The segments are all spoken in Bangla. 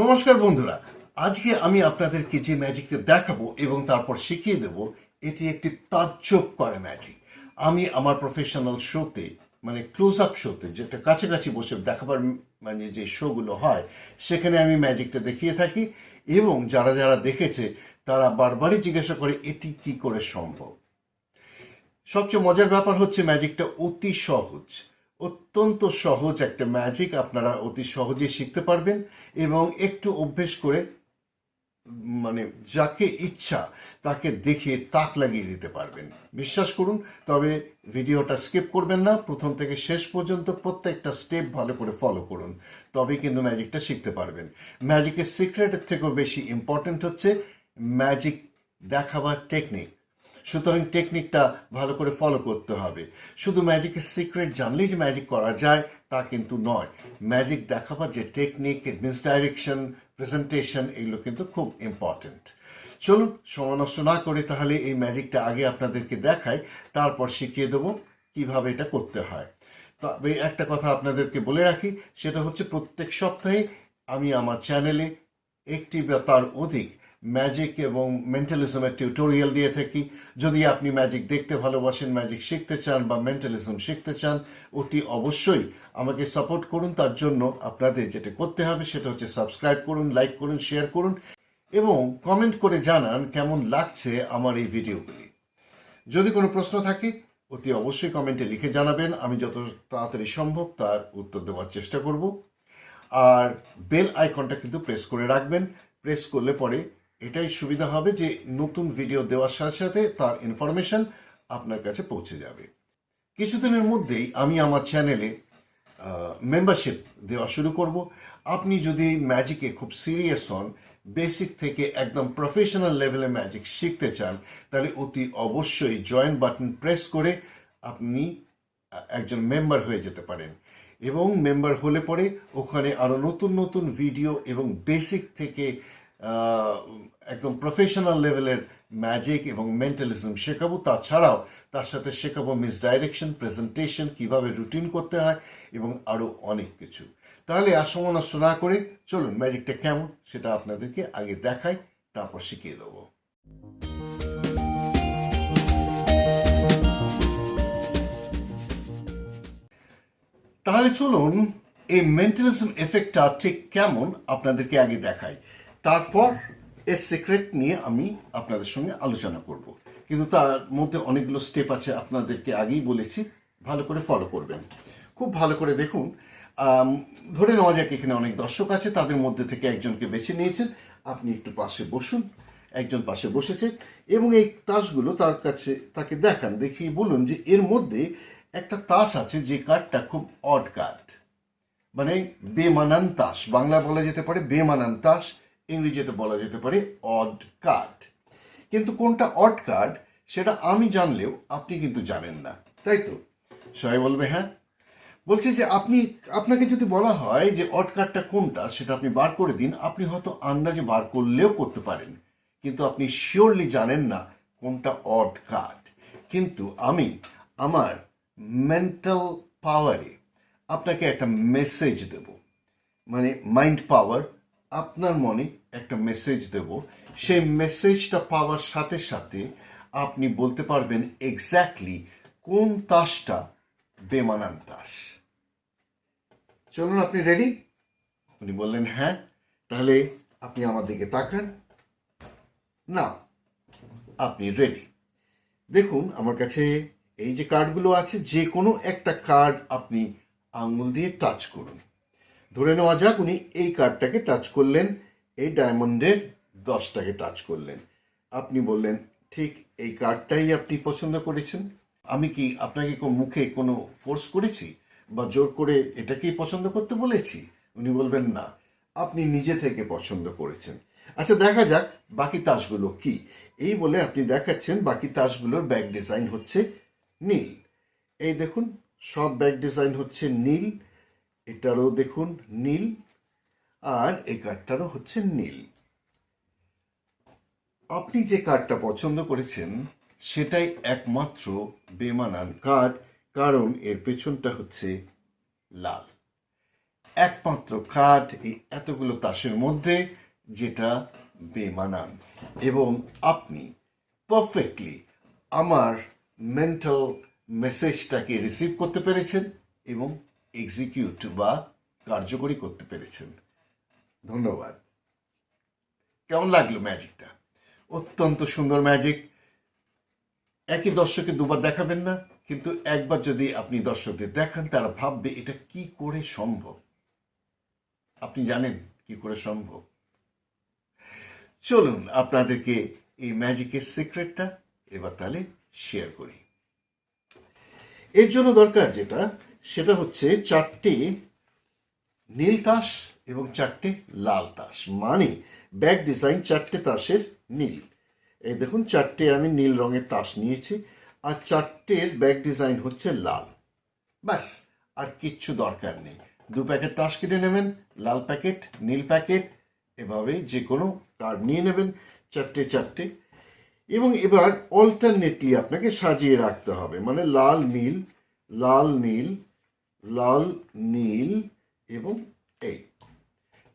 নমস্কার বন্ধুরা। আজকে আমি আপনাদেরকে যে ম্যাজিকটা দেখাবো এবং তারপর শিখিয়ে দেব, এটি একটি তাজ্জব করে ম্যাজিক। আমি আমার প্রফেশনাল শোতে মানে ক্লোজ আপ শোতে যেটা কাছাকাছি বসে দেখাবার মানে যে শোগুলো হয়, সেখানে আমি ম্যাজিকটা দেখিয়ে থাকি এবং যারা যারা দেখেছে, তারা বারবারই জিজ্ঞাসা করে, এটি কি করে সম্ভব? সবচেয়ে মজার ব্যাপার হচ্ছে, ম্যাজিকটা অতি সহজ। অত্যন্ত সহজ একটা ম্যাজিক আপনারা অতি সহজে শিখতে পারবেন এবং একটু অভ্যেস করে মানে যাকে ইচ্ছা তাকে দেখে তাক লাগিয়ে দিতে পারবেন। বিশ্বাস করুন, তবে ভিডিওটা স্কিপ করবেন না, প্রথম থেকে শেষ পর্যন্ত প্রত্যেকটা স্টেপ ভালো করে ফলো করুন তবে কিন্তু ম্যাজিকটা শিখতে পারবেন। ম্যাজিকের সিক্রেটের থেকেও বেশি ইম্পর্ট্যান্ট হচ্ছে ম্যাজিক দেখাবার টেকনিক সুতরাং টেকনিকটা ভালো করে ফলো করতে হবে। শুধু ম্যাজিকের সিক্রেট জানলেই যে ম্যাজিক করা যায়, তা কিন্তু নয়। ম্যাজিক দেখাবার যে টেকনিক মিসডাইরেকশন প্রেজেন্টেশন এগুলো কিন্তু খুব ইম্পর্টেন্ট চলুন, সময় নষ্ট না করে তাহলে এই ম্যাজিকটা আগে আপনাদেরকে দেখাই, তারপর শিখিয়ে দেবো কীভাবে এটা করতে হয়। তবে একটা কথা আপনাদেরকে বলে রাখি, সেটা হচ্ছে প্রত্যেক সপ্তাহে আমি আমার চ্যানেলে একটি বা তার অধিক ম্যাজিক এবং মেন্টালিজমের টিউটোরিয়াল দিয়ে থাকি। যদি আপনি ম্যাজিক দেখতে ভালোবাসেন ম্যাজিক শিখতে চান বা মেন্টালিজম শিখতে চান, অতি অবশ্যই আমাকে সাপোর্ট করুন। তার জন্য আপনাদের যেটা করতে হবে সেটা হচ্ছে সাবস্ক্রাইব করুন লাইক করুন শেয়ার করুন এবং কমেন্ট করে জানান কেমন লাগছে আমার এই ভিডিওগুলি যদি কোনো প্রশ্ন থাকে, অতি অবশ্যই কমেন্টে লিখে জানাবেন। আমি যত তাড়াতাড়ি সম্ভব তার উত্তর দেওয়ার চেষ্টা করব। আর বেল আইকনটা কিন্তু প্রেস করে রাখবেন। প্রেস করলে পরে এটাই সুবিধা হবে যে নতুন ভিডিও দেওয়ার সাথে সাথে তার ইনফরমেশন আপনার কাছে পৌঁছে যাবে। কিছুদিনের মধ্যেই আমি আমার চ্যানেলে মেম্বারশিপ দেওয়া শুরু করব। আপনি যদি ম্যাজিকে খুব সিরিয়াস হন বেসিক থেকে একদম প্রফেশনাল লেভেলে ম্যাজিক শিখতে চান, তাহলে অতি অবশ্যই জয়েন বাটন প্রেস করে আপনি একজন মেম্বার হয়ে যেতে পারেন। এবং মেম্বার হলে পরে ওখানে আরও নতুন নতুন ভিডিও এবং বেসিক থেকে একদম প্রফেশনাল লেভেলের ম্যাজিক এবং মেন্টালিজম শেখাবো। তাছাড়াও তার সাথে শেখাবো মিস ডাইরেকশন প্রেজেন্টেশন কীভাবে রুটিন করতে হয় এবং আরও অনেক কিছু। তাহলে সময় না করে চলুন ম্যাজিকটা কেমন সেটা আপনাদেরকে আগে দেখাই, তারপর শিখিয়ে দেবো। তাহলে চলুন, এই মেন্টালিজম এফেক্টটা ঠিক কেমন আপনাদেরকে আগে দেখাই। তারপর এর সিক্রেট নিয়ে আমি আপনাদের সঙ্গে আলোচনা করব। কিন্তু তার মধ্যে অনেকগুলো স্টেপ আছে, আপনাদেরকে আগেই বলেছি। ভালো করে ফলো করবেন। খুব ভালো করে দেখুন ধরে নেওয়া যাক এখানে অনেক দর্শক আছে, তাদের মধ্যে থেকে একজনকে বেছে নিয়েছেন। আপনি একটু পাশে বসুন, একজন পাশে বসেছে এবং এই তাসগুলো তার কাছে তাকে দেখান, দেখিয়ে বলুন যে এর মধ্যে একটা তাস আছে, যে কার্ডটা খুব অড কার্ড মানে বেমানান তাস বাংলা বলা যেতে পারে বেমানান তাস। ইংরেজিতে বলা যেতে পারে অড কার্ড কিন্তু কোনটা অড কার্ড সেটা আমি জানলেও আপনি কিন্তু জানেন না। তাই তো? সবাই বলবে হ্যাঁ? বলছে যে আপনি, আপনাকে যদি বলা হয় যে অড কার্ডটা কোনটা, সেটা আপনি বার করে দিন, আপনি হয়তো আন্দাজে বার করলেও করতে পারেন। কিন্তু আপনি শিওরলি জানেন না কোনটা অড কার্ড কিন্তু আমি আমার মেন্টাল পাওয়ারে আপনাকে একটা মেসেজ দেব। মানে মাইন্ড পাওয়ার আপনার মনে একটা মেসেজ দেব। সেই মেসেজটা পাওয়ার সাথে সাথে আপনি বলতে পারবেন এক্স্যাক্টলি কোন তাসটা বেমানান তাস। চলুন, আপনি রেডি উনি বললেন হ্যাঁ। তাহলে আপনি আমার দিকে তাকান। না আপনি রেডি দেখুন, আমার কাছে এই যে কার্ডগুলো আছে যে কোনো একটা কার্ড আপনি আঙুল দিয়ে টাচ করুন। ধরে নেওয়া যাক উনি এই কার্ডটাকে টাচ করলেন, এই ডায়মন্ডের দশটাকে টাচ করলেন। আপনি বললেন, ঠিক, এই কার্ডটাই আপনি পছন্দ করেছেন। আমি কি আপনাকে কোনো মুখে কোনো ফোর্স করেছি? বা জোর করে এটাকেই পছন্দ করতে বলেছি? উনি বলবেন, না, আপনি নিজে থেকে পছন্দ করেছেন। আচ্ছা দেখা যাক বাকি তাসগুলো কি। এই বলে আপনি দেখাচ্ছেন বাকি তাসগুলোর ব্যাগ ডিজাইন হচ্ছে নীল। এই দেখুন, সব ব্যাগ ডিজাইন হচ্ছে নীল। এটারও দেখুন নীল আর এই কার্ডটারও হচ্ছে নীল। আপনি যে কার্ডটা পছন্দ করেছেন, সেটাই একমাত্র বেমানান কার্ড, কারণ এর পেছনটা হচ্ছে লাল। একমাত্র কার্ড এই এতগুলো তাসের মধ্যে যেটা বেমানান। এবং আপনি পারফেক্টলি আমার মেন্টাল মেসেজটাকে রিসিভ করতে পেরেছেন এবং এক্সিকিউট বা কার্যকরী করতে পেরেছেন। ধন্যবাদ। কেমন লাগল ম্যাজিকটা? অত্যন্ত সুন্দর ম্যাজিক। একই দর্শকে দুবার দেখাবেন না, কিন্তু একবার যদি আপনি দর্শকদের দেখান, তারা ভাববে, এটা কি করে সম্ভব? আপনি জানেন কি করে সম্ভব। চলুন, আপনাদেরকে এই ম্যাজিকের সিক্রেটটা এবার তাহলে শেয়ার করি। এর জন্য দরকার যেটা সেটা হচ্ছে চারটে নীল তাস এবং চারটে লাল তাস। মানে ব্যাক ডিজাইন চারটে তাসের নীল। এই দেখুন, চারটে আমি নীল রঙের তাস নিয়েছি আর চারটের ব্যাক ডিজাইন হচ্ছে লাল। ব্যাস, আর কিচ্ছু দরকার নেই। দু প্যাকেট তাস কিনে নেবেন, লাল প্যাকেট, নীল প্যাকেট, এভাবে যে কোনো কার্ড নিয়ে নেবেন, চারটে চারটে। এবং এবার অল্টারনেটলি আপনাকে সাজিয়ে রাখতে হবে। মানে লাল, নীল লাল, নীল লাল, নীল এবং এই।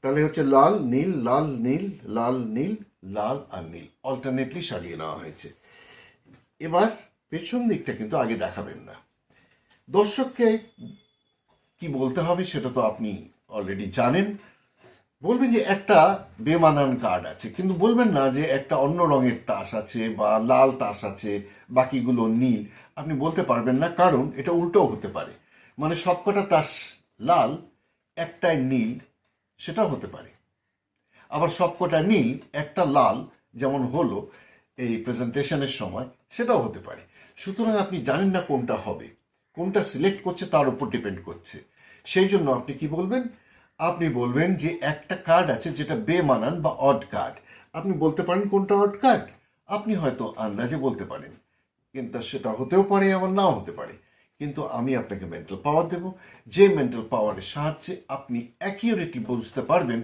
তাহলে হচ্ছে লাল, নীল লাল নীল লাল নীল, লাল আর নীল। অল্টারনেটলি সাজিয়ে নেওয়া হয়েছে। এবার পেছন দিকটা কিন্তু আগে দেখাবেন না। দর্শককে কি বলতে হবে সেটা তো আপনি অলরেডি জানেন। বলবেন যে একটা বেমানান কার্ড আছে, কিন্তু বলবেন না যে একটা অন্য রঙের তাস আছে বা লাল তাস আছে, বাকিগুলো নীল। আপনি বলতে পারবেন না, কারণ এটা উল্টোও হতে পারে। মানে সবকটা তাস লাল, একটাই নীল, সেটাও হতে পারে। আবার সবকটা নীল, একটা লাল যেমন হলো এই প্রেজেন্টেশনের সময়, সেটাও হতে পারে। সুতরাং আপনি জানেন না কোনটা হবে, কোনটা সিলেক্ট করছে তার উপর ডিপেন্ড করছে। সেই জন্য আপনি কি বলবেন? আপনি বলবেন যে একটা কার্ড আছে যেটা বেমানান বা অড কার্ড। আপনি বলতে পারেন কোনটা অড কার্ড? আপনি হয়তো আন্দাজে বলতে পারেন, কিন্তু সেটা হতেও পারে, আবার নাও হতে পারে। কিন্তু আমি আপনাকে মেন্টাল পাওয়ার দেব। যে মেন্টাল পাওয়ারের সাহায্যে আপনি অ্যাকিউরেটলি বুঝতে পারবেন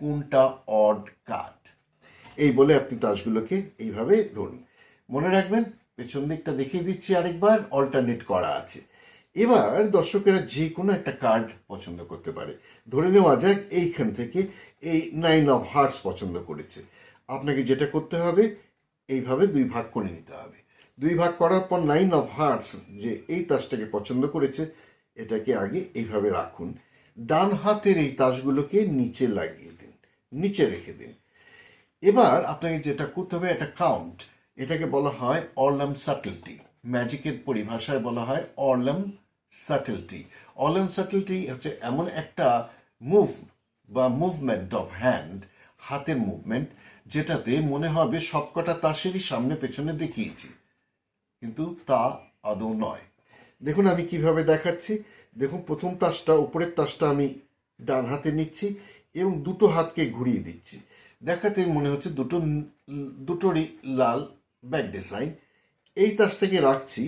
কোনটা অড কার্ড এই বলে আপনি তাসগুলোকে এইভাবে ধরুন। মনে রাখবেন, পেছন দিকটা দেখিয়ে দিচ্ছি আরেকবার অল্টারনেট করা আছে। এবার দর্শকেরা যে কোনো একটা কার্ড পছন্দ করতে পারে। ধরে নেওয়া যাক, এইখান থেকে এই নাইন অফ হার্টস পছন্দ করেছে। আপনাকে যেটা করতে হবে, এইভাবে দুই ভাগ করে নিতে হবে। দুই ভাগ করার পর নাইন অফ হার্টস যে এই তাসটাকে পছন্দ করেছে, এটাকে আগে এইভাবে রাখুন। ডান হাতের এই তাসগুলোকে নিচে লাগিয়ে দিন, নিচে রেখে দিন। এবার আপনাকে যেটা করতে হবে, একটা কাউন্ট এটাকে বলা হয় অরলাম সাটেলটি ম্যাজিকের পরিভাষায় বলা হয় অরলাম সাটেলটি অরলাম সাটেলটি হচ্ছে এমন একটা মুভ বা মুভমেন্ট অফ হ্যান্ড হাতের মুভমেন্ট যেটাতে মনে হবে সবকটা তাসেরই সামনে পেছনে দেখিয়েছি। কিন্তু তা আদৌ নয়। দেখুন, আমি কীভাবে দেখাচ্ছি। দেখুন, প্রথম তাসটা, উপরের তাসটা আমি ডান হাতে নিচ্ছি এবং দুটো হাতকে ঘুরিয়ে দিচ্ছি। দেখাতে মনে হচ্ছে দুটো দুটোরই লাল ব্যাক ডিজাইন এই তাসটাকে রাখছি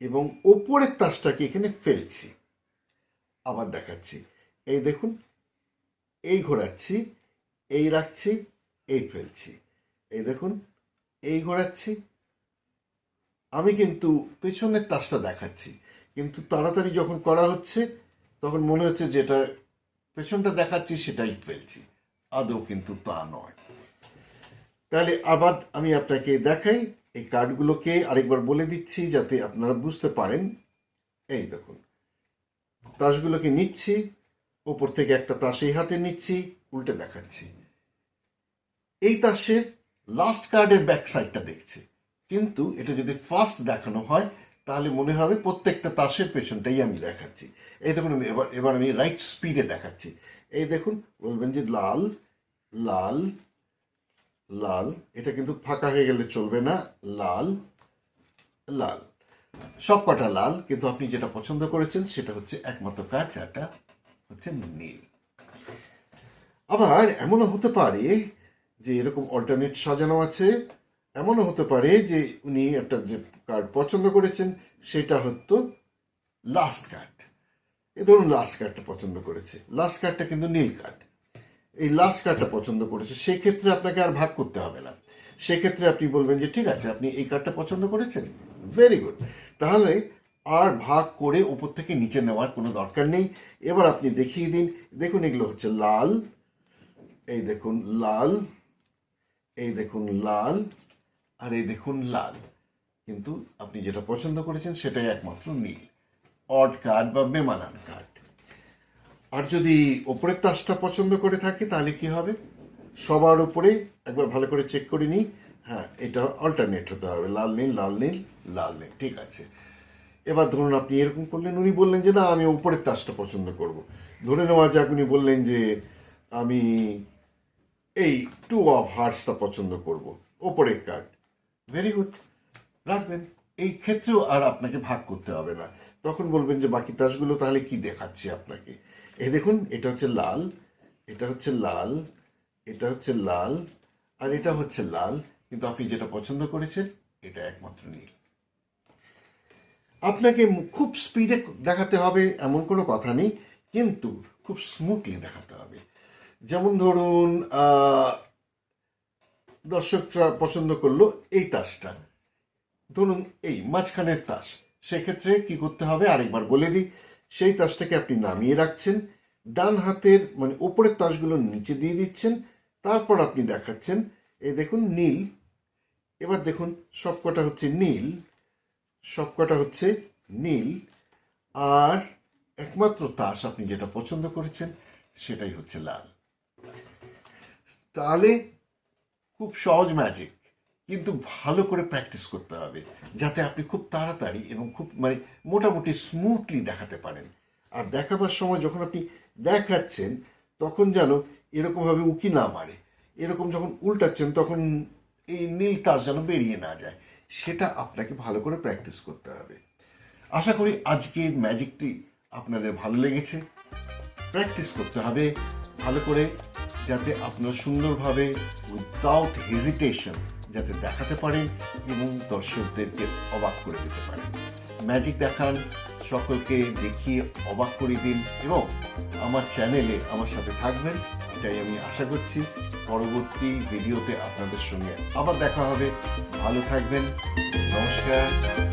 এবং ওপরের তাসটাকে এখানে ফেলছি। আবার দেখাচ্ছি। এই দেখুন, এই ঘোরাচ্ছি, এই রাখছি, এই ফেলছি। এই দেখুন, এই ঘোরাচ্ছি আমি কিন্তু পেছনের তাসটা দেখাচ্ছি। কিন্তু তাড়াতাড়ি যখন করা হচ্ছে, তখন মনে হচ্ছে যেটা পেছনটা দেখাচ্ছি, সেটাই ফেলছি। আদৌ কিন্তু তা নয়। তাহলে আবার আমি আপনাকে দেখাই, এই কার্ডগুলোকে আরেকবার বলে দিচ্ছি যাতে আপনারা বুঝতে পারেন। এই দেখুন, তাসগুলোকে নিচ্ছি, ওপর থেকে একটা তাস এই হাতে নিচ্ছি, উল্টে দেখাচ্ছি। এই তাসের লাস্ট কার্ডের ব্যাক সাইডটা দেখছে। কিন্তু এটা যদি ফার্স্ট দেখানো হয়, তাহলে মনে হবে প্রত্যেকটা তাসের পেছনটাই আমি দেখাচ্ছি। এই দেখুন, আমি এবার এবার আমি রাইট স্পিডে দেখাচ্ছি। এই দেখুন, বলবেন যে লাল লাল লাল, এটা কিন্তু ফাঁকা হয়ে গেলে চলবে না। লাল লাল। সব কটা লাল, কিন্তু আপনি যেটা পছন্দ করেছেন সেটা হচ্ছে একমাত্র কার্ড যেটা হচ্ছে নীল। আবার এমনও হতে পারে যে এরকম অল্টারনেট সাজানো আছে এমনও হতে পারে যে উনি একটা যে কার্ড পছন্দ করেছেন, সেটা হতো লাস্ট কার্ড এ ধরুন লাস্ট কার্ডটা পছন্দ করেছে। লাস্ট কার্ডটা কিন্তু নীল কার্ড এই লাস্ট কার্ডটা পছন্দ করেছে, সেক্ষেত্রে আপনাকে আর ভাগ করতে হবে না। সেক্ষেত্রে আপনি বলবেন যে, ঠিক আছে, আপনি এই কার্ডটা পছন্দ করেছেন? ভেরি গুড তাহলে আর ভাগ করে উপর থেকে নিচে নেওয়ার কোনো দরকার নেই। এবার আপনি দেখিয়ে দিন। দেখুন, এগুলো হচ্ছে লাল। এই দেখুন, লাল। এই দেখুন, লাল। আর এই দেখুন লাল। কিন্তু আপনি যেটা পছন্দ করেছেন সেটাই একমাত্র নীল। অড কার্ড বা বেমানান কার্ড আর যদি ওপরের তাসটা পছন্দ করে থাকে, তাহলে কি হবে? সবার উপরে একবার ভালো করে চেক করে নিই। হ্যাঁ এটা অল্টারনেট হতে হবে। লাল নীল লাল নীল লাল নীল। ঠিক আছে। এবার ধরুন আপনি এরকম করলেন, উনি বললেন যে, না, আমি উপরের তাসটা পছন্দ করব। ধরে নেওয়া যাক, উনি বললেন যে, আমি এই টু অফ হার্টসটা পছন্দ করব। ওপরের কার্ড ভেরি গুড রাখবেন। এই ক্ষেত্রেও আর আপনাকে ভাগ করতে হবে না। তখন বলবেন যে, বাকি তাসগুলো তাহলে কি দেখাচ্ছি আপনাকে? এই দেখুন, এটা হচ্ছে লাল, এটা হচ্ছে লাল, এটা হচ্ছে লাল, আর এটা হচ্ছে লাল। কিন্তু আপনি যেটা পছন্দ করেছেন, এটা একমাত্র নীল। আপনাকে খুব স্পিডে দেখাতে হবে, এমন কোনো কথা নেই। কিন্তু খুব স্মুথলি দেখাতে হবে। যেমন ধরুন দর্শকরা পছন্দ করল এই তাসটা। ধরুন এই মাঝখানের তাস, সেক্ষেত্রে কি করতে হবে? আরেকবার বলে দিই, সেই তাসটাকে আপনি নামিয়ে রাখছেন, ডান হাতের মানে ওপরের তাসগুলো নিচে দিয়ে দিচ্ছেন, তারপর আপনি দেখাচ্ছেন, এই দেখুন নীল, এবার দেখুন সবকটা হচ্ছে নীল, সবকটা হচ্ছে নীল, আর একমাত্র তাস আপনি যেটা পছন্দ করেছেন সেটাই হচ্ছে লাল। তাহলে খুব সহজ ম্যাজিক কিন্তু ভালো করে প্র্যাকটিস করতে হবে, যাতে আপনি খুব তাড়াতাড়ি এবং খুব মানে মোটামুটি স্মুথলি দেখাতে পারেন। আর দেখাবার সময় যখন আপনি দেখাচ্ছেন, তখন যেন এরকমভাবে উকি না মারে। এরকম যখন উল্টাচ্ছেন, তখন এই নীল তাস যেন বেরিয়ে না যায়। সেটা আপনাকে ভালো করে প্র্যাকটিস করতে হবে। আশা করি আজকের ম্যাজিকটি আপনাদের ভালো লেগেছে। প্র্যাকটিস করতে হবে, ভালো করে যাতে আপনারা সুন্দরভাবে উইদাউট হেজিটেশন যাতে দেখাতে পারেন এবং দর্শকদেরকে অবাক করে দিতে পারেন ম্যাজিক দেখান, সকলকে দেখিয়ে অবাক করে দিন এবং আমার চ্যানেলে আমার সাথে থাকবেন, এটাই আমি আশা করছি। পরবর্তী ভিডিওতে আপনাদের সঙ্গে আবার দেখা হবে। ভালো থাকবেন, নমস্কার।